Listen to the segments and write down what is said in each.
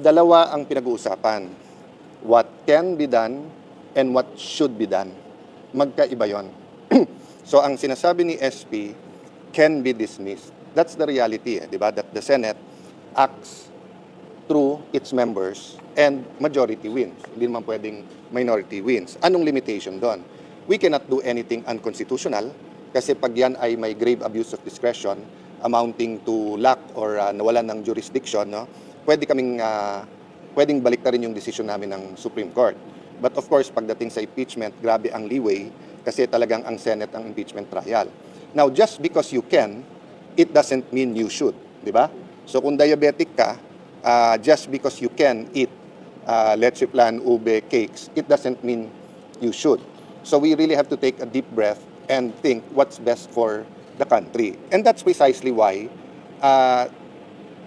dalawa ang pinag-uusapan. What can be done and what should be done. Magkaiba yon. so ang sinasabi ni SP can be dismissed. That's the reality, eh, di ba? That the Senate acts through its members and majority wins. Hindi naman pwedeng minority wins. Anong limitation doon? We cannot do anything unconstitutional kasi pag yan ay may grave abuse of discretion amounting to lack or uh, nawalan ng jurisdiction, no? Pwede kaming uh, pwedeng baliktarin yung decision namin ng Supreme Court. But of course, pagdating sa impeachment, grabe ang leeway kasi talagang ang Senate ang impeachment trial. Now, just because you can, it doesn't mean you should, di ba? So kung diabetic ka, uh, just because you can eat uh, leche plan, ube, cakes, it doesn't mean you should. So we really have to take a deep breath and think what's best for the country. And that's precisely why uh,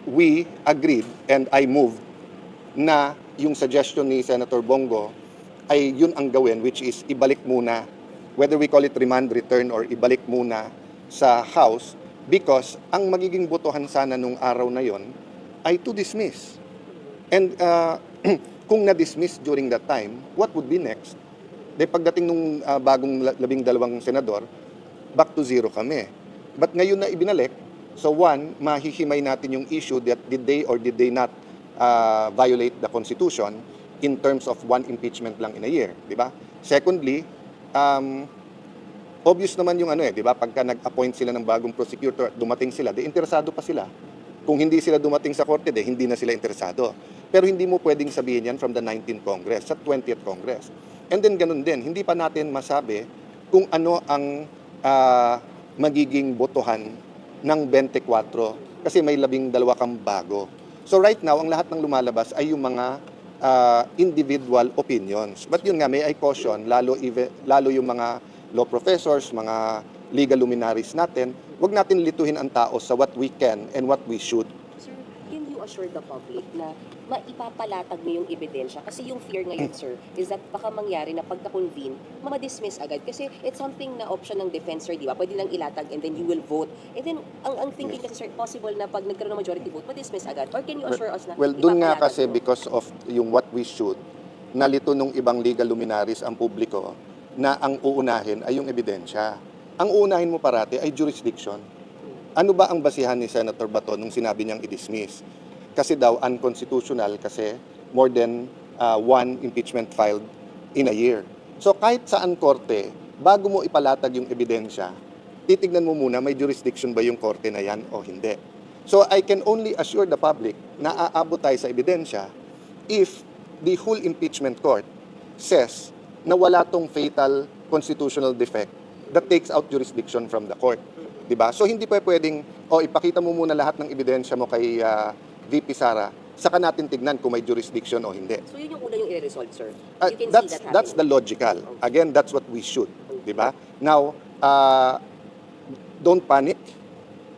we agreed and I moved na yung suggestion ni Senator Bongo ay yun ang gawin which is ibalik muna whether we call it remand return or ibalik muna sa House because ang magiging botohan sana nung araw na yon ay to dismiss. And uh, kung na-dismiss during that time, what would be next? Dahil pagdating nung uh, bagong la- labing dalawang senador, back to zero kami. But ngayon na ibinalik, so one, mahihimay natin yung issue that did they or did they not uh, violate the Constitution in terms of one impeachment lang in a year, di ba? Secondly, um, obvious naman yung ano eh, di ba? Pagka nag-appoint sila ng bagong prosecutor at dumating sila, di interesado pa sila. Kung hindi sila dumating sa korte, di hindi na sila interesado. Pero hindi mo pwedeng sabihin yan from the 19th Congress, sa 20th Congress. And then ganun din, hindi pa natin masabi kung ano ang ah, magiging botohan ng 24 kasi may labing dalawa kang bago. So right now, ang lahat ng lumalabas ay yung mga ah, individual opinions. But yun nga, may I caution, lalo, lalo yung mga law professors, mga legal luminaries natin, wag natin lituhin ang tao sa what we can and what we should. Assure the public na maipapalatag mo yung ebidensya? Kasi yung fear ngayon, sir, is that baka mangyari na pagka-convene, ma-dismiss agad. Kasi it's something na option ng defense, sir, di ba? Pwede lang ilatag and then you will vote. And then, ang, ang thinking kasi, sir, possible na pag nagkaroon ng majority vote, ma-dismiss agad. Or can you assure us na Well, dun nga kasi mo? because of yung what we should, nalito nung ibang legal luminaries ang publiko na ang uunahin ay yung ebidensya. Ang uunahin mo parati ay jurisdiction. Ano ba ang basihan ni Senator Bato nung sinabi niyang i-dismiss? Kasi daw unconstitutional kasi more than uh, one impeachment filed in a year. So kahit saan korte, bago mo ipalatag yung ebidensya, titignan mo muna may jurisdiction ba yung korte na yan o hindi. So I can only assure the public na aabot tayo sa ebidensya if the whole impeachment court says na wala tong fatal constitutional defect that takes out jurisdiction from the court. 'Di ba? So hindi pa pwedeng o ipakita mo muna lahat ng ebidensya mo kay ah, VP Sara saka natin tignan kung may jurisdiction o hindi. So yun yung una yung i-resolve, sir. Uh, you can that's see that that's the logical. Again, that's what we should, 'di ba? Now, uh, don't panic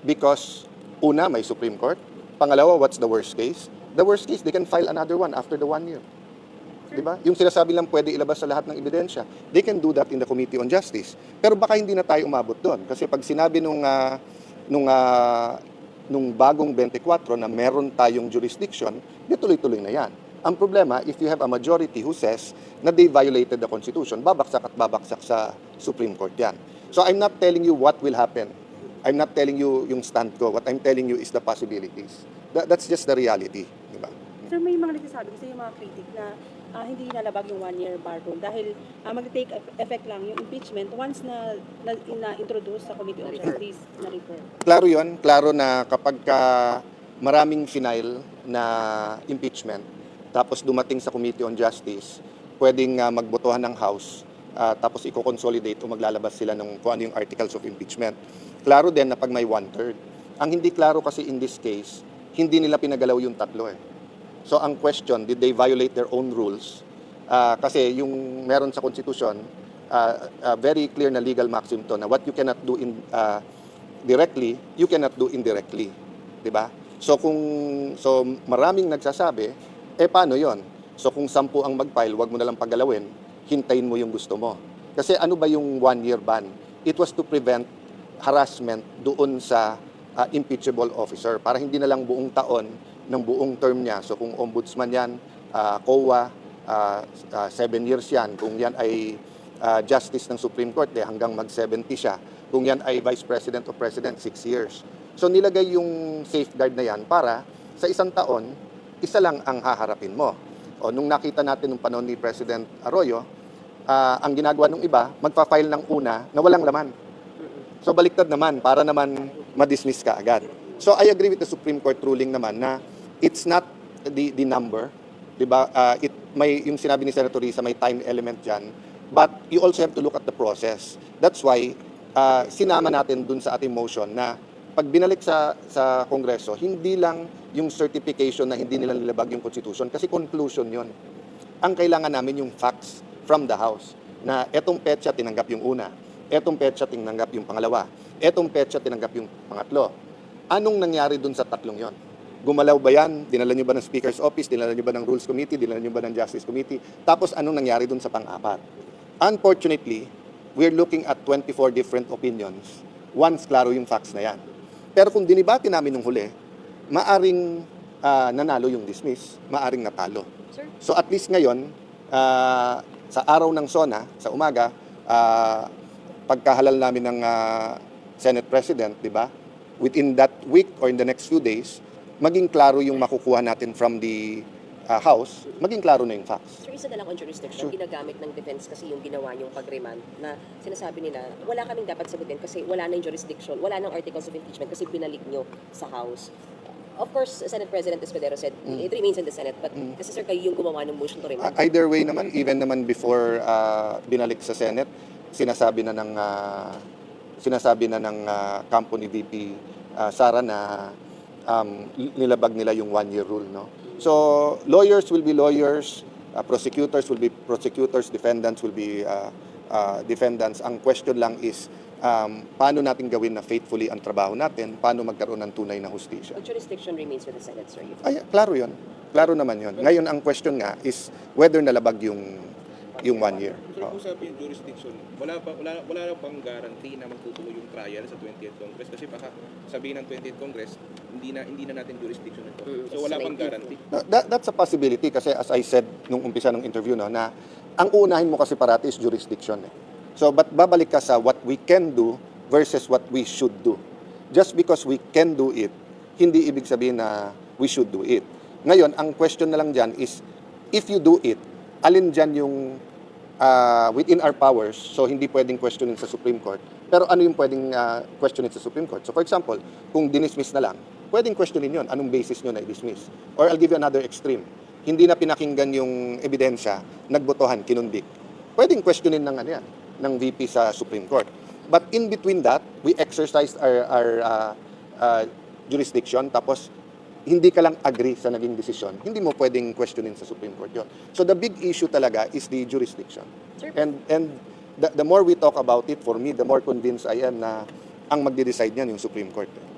because una may Supreme Court. Pangalawa, what's the worst case? The worst case, they can file another one after the one year. 'Di ba? Yung sinasabi lang pwede ilabas sa lahat ng ebidensya. They can do that in the Committee on Justice. Pero baka hindi na tayo umabot doon kasi pag sinabi nung ah, nung ah, nung bagong 24 na meron tayong jurisdiction, di tuloy-tuloy na 'yan. Ang problema, if you have a majority who says na they violated the Constitution, babaksak at babaksak sa Supreme Court yan. So I'm not telling you what will happen. I'm not telling you yung stand ko. What I'm telling you is the possibilities. That, that's just the reality. Sir, may mga nagsasabi kasi yung mga critic na ah, hindi nalabag yung one-year bar rule dahil uh, mag-take eff- effect lang yung impeachment once na, na, na-introduce sa Committee on Justice na refer. Klaro yon, klaro na kapag ka maraming final na impeachment, tapos dumating sa Committee on Justice, pwedeng ah, magbotohan ng House, ah, tapos i-consolidate o maglalabas sila ng kung ano yung articles of impeachment. Klaro din na pag may one-third. Ang hindi klaro kasi in this case, hindi nila pinagalaw yung tatlo eh. So ang question, did they violate their own rules? Ah, kasi yung meron sa Constitution, ah, ah, very clear na legal maxim to na what you cannot do in ah, directly, you cannot do indirectly, 'di ba? So kung so maraming nagsasabi, eh paano 'yon? So kung sampu ang mag-file, wag mo na lang pagalawin, hintayin mo yung gusto mo. Kasi ano ba yung one year ban? It was to prevent harassment doon sa ah, impeachable officer para hindi na lang buong taon ng buong term niya. So kung ombudsman yan, ah, COA, ah, ah, seven years yan. Kung yan ay ah, justice ng Supreme Court, eh, hanggang mag-70 siya. Kung yan ay vice president o president, six years. So nilagay yung safeguard na yan para sa isang taon, isa lang ang haharapin mo. O nung nakita natin nung panahon ni President Arroyo, ah, ang ginagawa ng iba, magpa-file ng una na walang laman. So baliktad naman para naman ma-dismiss ka agad. So I agree with the Supreme Court ruling naman na it's not the the number, 'di ba? Ah, it may yung sinabi ni Senator Risa may time element diyan, but you also have to look at the process. That's why ah, sinama natin dun sa ating motion na pag binalik sa sa Kongreso, hindi lang yung certification na hindi nila nilabag yung constitution kasi conclusion 'yon. Ang kailangan namin yung facts from the House na etong petsa tinanggap yung una, etong petsa tinanggap yung pangalawa, etong petsa tinanggap yung pangatlo. Anong nangyari dun sa tatlong yon? Gumalaw ba yan? Dinala nyo ba ng Speaker's Office? Dinala nyo ba ng Rules Committee? Dinala nyo ba ng Justice Committee? Tapos anong nangyari dun sa pang-apat? Unfortunately, we're looking at 24 different opinions. Once klaro yung facts na yan. Pero kung dinibati namin nung huli, maaring ah, nanalo yung dismiss, maaring natalo. Sir, So at least ngayon, ah, sa araw ng SONA, sa umaga, ah, pagkahalal namin ng ah, Senate President, di ba? Within that week or in the next few days, maging klaro yung makukuha natin from the ah, House, maging klaro na yung facts. Sir, isa na lang on jurisdiction. Sure. Ginagamit ng defense kasi yung ginawa yung pag-remand na sinasabi nila, wala kaming dapat sagutin kasi wala na yung jurisdiction, wala nang articles of impeachment kasi binalik nyo sa House. Of course, Senate President Escudero said, it remains in the Senate. But kasi sir, kayo yung gumawa ng motion to remand. Uh, Either way naman, even naman before uh, binalik sa Senate, sinasabi na ng uh, sinasabi na ng uh, kampo ni VP uh, Sara na um, nilabag nila yung one-year rule. No? So, lawyers will be lawyers, uh, prosecutors will be prosecutors, defendants will be uh, uh, defendants. Ang question lang is, um, paano natin gawin na faithfully ang trabaho natin, paano magkaroon ng tunay na hustisya. The jurisdiction remains with the Senate, sir. Ay, klaro yun. Klaro naman yun. Ngayon, ang question nga is whether nalabag yung yung one year. Sir, kung sabi yung jurisdiction, wala pa wala wala na bang guarantee na magtutuloy yung trial sa 20th Congress kasi baka sabihin ng 20th Congress, hindi na hindi na natin jurisdiction ito. Mm, So wala sa pang 19th. guarantee. No, that, that's a possibility kasi as I said nung umpisa ng interview no, na ang uunahin mo kasi parati is jurisdiction. Eh. So, but babalik ka sa what we can do versus what we should do. Just because we can do it, hindi ibig sabihin na we should do it. Ngayon, ang question na lang dyan is, if you do it, alin dyan yung uh, within our powers, so hindi pwedeng questionin sa Supreme Court, pero ano yung pwedeng uh, questionin sa Supreme Court? So for example, kung dinismiss na lang, pwedeng questionin yon anong basis nyo na i-dismiss? Or I'll give you another extreme. Hindi na pinakinggan yung ebidensya, nagbotohan, kinundik. Pwedeng questionin ng ano yan, ng VP sa Supreme Court. But in between that, we exercised our, our uh, uh, jurisdiction, tapos hindi ka lang agree sa naging desisyon, hindi mo pwedeng questionin sa Supreme Court yon. So the big issue talaga is the jurisdiction. Sir, And and the, the more we talk about it, for me, the more convinced I am na ang magde-decide niyan yung Supreme Court. eh.